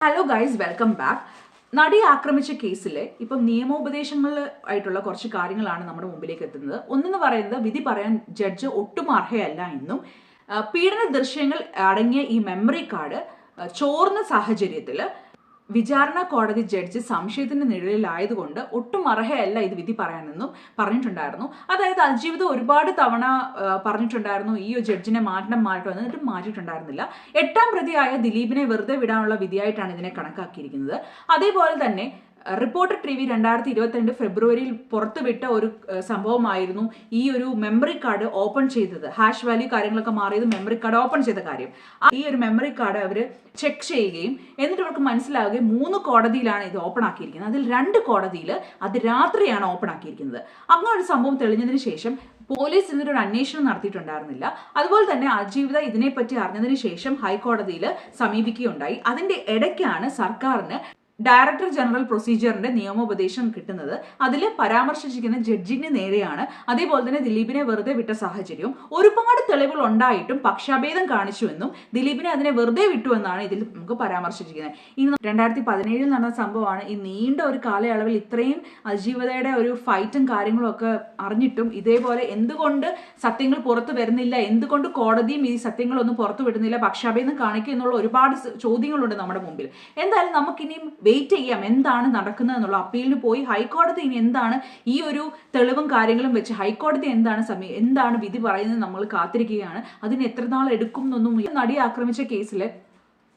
Hello guys welcome back നടി ആക്രമിച്ച കേസിൽ ഇപ്പം നിയമോപദേശങ്ങൾ ആയിട്ടുള്ള കുറച്ച് കാര്യങ്ങളാണ് നമ്മുടെ മുമ്പിലേക്ക് എത്തുന്നത്. ഒന്നെന്ന് പറയുന്നത് വിധി പറയാൻ ജഡ്ജ് ഒട്ടും അർഹയല്ല എന്നും പീഡന ദൃശ്യങ്ങൾ അടങ്ങിയ ഈ മെമ്മറി കാർഡ് ചോർന്ന സാഹചര്യത്തിൽ വിചാരണ കോടതി ജഡ്ജ് സംശയത്തിന്റെ നിഴലിലായതുകൊണ്ട് ഒട്ടും അർഹയല്ല ഇത് വിധി പറയാനെന്നും പറഞ്ഞിട്ടുണ്ടായിരുന്നു. അതായത് അൽജീവിതം ഒരുപാട് തവണ പറഞ്ഞിട്ടുണ്ടായിരുന്നു. ഈ ജഡ്ജിനെ മാറ്റണം മാറ്റണം എന്നിട്ടും മാറ്റിയിട്ടുണ്ടായിരുന്നില്ല. എട്ടാം പ്രതിയായ ദിലീപിനെ വെറുതെ വിടാനുള്ള വിധിയായിട്ടാണ് ഇതിനെ കണക്കാക്കിയിരിക്കുന്നത്. അതേപോലെ തന്നെ റിപ്പോർട്ടർ ടി വി രണ്ടായിരത്തി ഇരുപത്തിരണ്ട് ഫെബ്രുവരിയിൽ പുറത്തുവിട്ട ഒരു സംഭവമായിരുന്നു ഈ ഒരു മെമ്മറി കാർഡ് ഓപ്പൺ ചെയ്തത്. ഹാഷ് വാല്യൂ കാര്യങ്ങളൊക്കെ മാറിയത് മെമ്മറി കാർഡ് ഓപ്പൺ ചെയ്ത കാര്യം. ഈ ഒരു മെമ്മറി കാർഡ് അവർ ചെക്ക് ചെയ്യുകയും എന്നിട്ട് അവർക്ക് മനസ്സിലാവുകയും മൂന്ന് കോടതിയിലാണ് ഇത് ഓപ്പൺ ആക്കിയിരിക്കുന്നത്. അതിൽ രണ്ട് കോടതിയിൽ അത് രാത്രിയാണ് ഓപ്പൺ ആക്കിയിരിക്കുന്നത്. അങ്ങനെ ഒരു സംഭവം തെളിഞ്ഞതിന് ശേഷം പോലീസ് ഇതിനൊരു അന്വേഷണം നടത്തിയിട്ടുണ്ടായിരുന്നില്ല. അതുപോലെ തന്നെ അജീവിത ഇതിനെപ്പറ്റി അറിഞ്ഞതിന് ശേഷം ഹൈക്കോടതിയിൽ സമീപിക്കുകയുണ്ടായി. അതിന്റെ ഇടയ്ക്കാണ് സർക്കാരിന് ഡയറക്ടർ ജനറൽ പ്രൊസീജിയറിന്റെ നിയമോപദേശം കിട്ടുന്നത് അതിൽ പരാമർശിച്ചിരിക്കുന്ന ജഡ്ജിന് നേരെയാണ്. അതേപോലെ തന്നെ ദിലീപിനെ വെറുതെ വിട്ട സാഹചര്യവും ഒരുപാട് തെളിവുകൾ ഉണ്ടായിട്ടും പക്ഷാഭേദം കാണിച്ചുവെന്നും ദിലീപിനെ അതിനെ വെറുതെ വിട്ടു എന്നാണ് ഇതിൽ നമുക്ക് പരാമർശിച്ചിരിക്കുന്നത്. ഇന്ന് രണ്ടായിരത്തി പതിനേഴിൽ നടന്ന സംഭവമാണ് ഈ നീണ്ട ഒരു കാലയളവിൽ ഇത്രയും അജീവതയുടെ ഒരു ഫൈറ്റും കാര്യങ്ങളും ഒക്കെ അറിഞ്ഞിട്ടും ഇതേപോലെ എന്തുകൊണ്ട് സത്യങ്ങൾ പുറത്തു വരുന്നില്ല എന്തുകൊണ്ട് കോടതിയും ഈ സത്യങ്ങളൊന്നും പുറത്തു വിടുന്നില്ല പക്ഷാഭേദം കാണിക്കുക എന്നുള്ള ഒരുപാട് ചോദ്യങ്ങളുണ്ട് നമ്മുടെ മുമ്പിൽ. എന്തായാലും നമുക്കിനിയും വെയിറ്റ് ചെയ്യാം. എന്താണ് നടക്കുന്നത് എന്നുള്ള അപ്പീലിന് പോയി ഹൈക്കോടതി ഇനി എന്താണ് ഈ ഒരു തെളിവും കാര്യങ്ങളും വെച്ച് ഹൈക്കോടതി എന്താണ് സമയം എന്താണ് വിധി പറയുന്നത് നമ്മൾ കാത്തിരിക്കുകയാണ്. അതിന് എത്ര നാൾ എടുക്കും എന്നൊന്നും നടി ആക്രമിച്ച കേസിൽ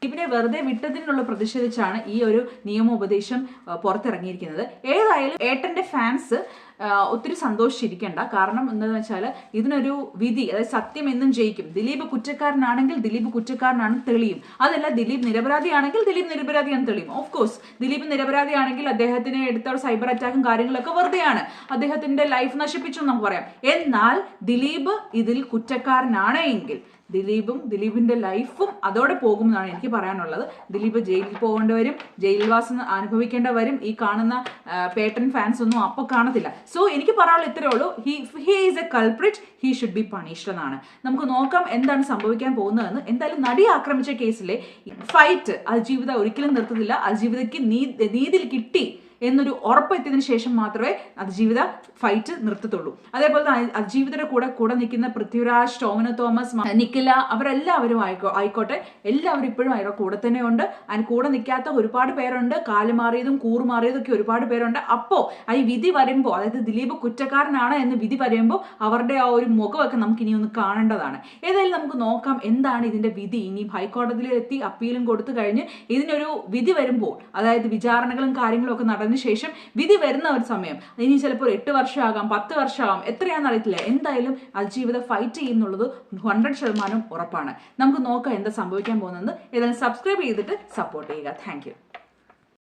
ഇവരെ വെറുതെ വിട്ടതിനുള്ള പ്രതിഷേധിച്ചാണ് ഈ ഒരു നിയമോപദേശം പുറത്തിറങ്ങിയിരിക്കുന്നത്. ഏതായാലും ഏട്ടന്റെ ഫാൻസ് ഒത്തിരി സന്തോഷിച്ചിരിക്കേണ്ട. കാരണം എന്താണെന്ന് വെച്ചാൽ ഇതിനൊരു വിധി അതായത് സത്യം എന്നും ജയിക്കും. ദിലീപ് കുറ്റക്കാരനാണെങ്കിൽ ദിലീപ് കുറ്റക്കാരനാണ് തെളിയും. അതല്ല ദിലീപ് നിരപരാധിയാണെങ്കിൽ ദിലീപ് നിരപരാധിയാണ് തെളിയും. ഓഫ് കോഴ്സ് ദിലീപ് നിരപരാധിയാണെങ്കിൽ അദ്ദേഹത്തിനെ എടുത്ത സൈബർ അറ്റാക്കും കാര്യങ്ങളൊക്കെ വെറുതെയാണ്. അദ്ദേഹത്തിന്റെ ലൈഫ് നശിപ്പിച്ചു നമുക്ക് പറയാം. എന്നാൽ ദിലീപ് ഇതിൽ കുറ്റക്കാരനാണ് എങ്കിൽ ദിലീപും ദിലീപിന്റെ ലൈഫും അതോടെ പോകുമെന്നാണ് എനിക്ക് പറയാനുള്ളത്. ദിലീപ് ജയിലിൽ പോകേണ്ടി വരും ജയിൽവാസം അനുഭവിക്കേണ്ടവരും ഈ കാണുന്ന പേട്ടൺ ഫാൻസ് ഒന്നും അപ്പോൾ കാണത്തില്ല. സോ എനിക്ക് പറയാനുള്ള ഇത്രേ ഉള്ളൂ. He he is a culprit he should be punished എന്നാണ്. നമുക്ക് നോക്കാം എന്താണ് സംഭവിക്കാൻ പോകുന്നതെന്ന്. എന്തായാലും നടി ആക്രമിച്ച കേസിലെ ഫൈറ്റ് അജീവിത ഒരിക്കലും നിർത്തുന്നില്ല. അജീവിതയ്ക്ക് നീതി നീതിയിൽ കിട്ടി എന്നൊരു ഉറപ്പെത്തിയതിനു ശേഷം മാത്രമേ അതിജീവിത ഫൈറ്റ് നിർത്തത്തുള്ളൂ. അതേപോലെ തന്നെ അതിജീവിതയുടെ കൂടെ കൂടെ നിൽക്കുന്ന പൃഥ്വിരാജ് ടോമിനോ തോമസ് നിക്കില അവരെല്ലാവരും ആയിക്കോ ആയിക്കോട്ടെ. എല്ലാവരും ഇപ്പോഴും അയാളുടെ കൂടെ തന്നെ ഉണ്ട് അതിന് കൂടെ നിൽക്കാത്ത ഒരുപാട് പേരുണ്ട്. കാലുമാറിയതും കൂറുമാറിയതും ഒക്കെ ഒരുപാട് പേരുണ്ട്. അപ്പോൾ ഈ വിധി വരുമ്പോൾ അതായത് ദിലീപ് കുറ്റക്കാരനാണ് എന്ന് വിധി വരുമ്പോൾ അവരുടെ ആ ഒരു മുഖമൊക്കെ നമുക്ക് ഇനി ഒന്ന് കാണേണ്ടതാണ്. ഏതായാലും നമുക്ക് നോക്കാം എന്താണ് ഇതിന്റെ വിധി. ഇനി ഹൈക്കോടതിയിൽ എത്തി അപ്പീലും കൊടുത്തു കഴിഞ്ഞ് ഇതിനൊരു വിധി വരുമ്പോൾ അതായത് വിചാരണകളും കാര്യങ്ങളും ഒക്കെ നടന്നതിന് ശേഷം വിധി വരുന്ന ഒരു സമയം. ഇനി ചിലപ്പോൾ എട്ട് വർഷമാകാം പത്ത് വർഷമാകാം എത്രയാണെന്ന് അറിയത്തില്ല. എന്തായാലും അതിജീവിത ഫൈറ്റ് ചെയ്യുന്നുള്ളത് ഹൺഡ്രഡ് ശതമാനം ഉറപ്പാണ്. നമുക്ക് നോക്കാം എന്താ സംഭവിക്കാൻ പോകുന്നത് ഏതായാലും സബ്സ്ക്രൈബ് ചെയ്തിട്ട് സപ്പോർട്ട് ചെയ്യുക. താങ്ക്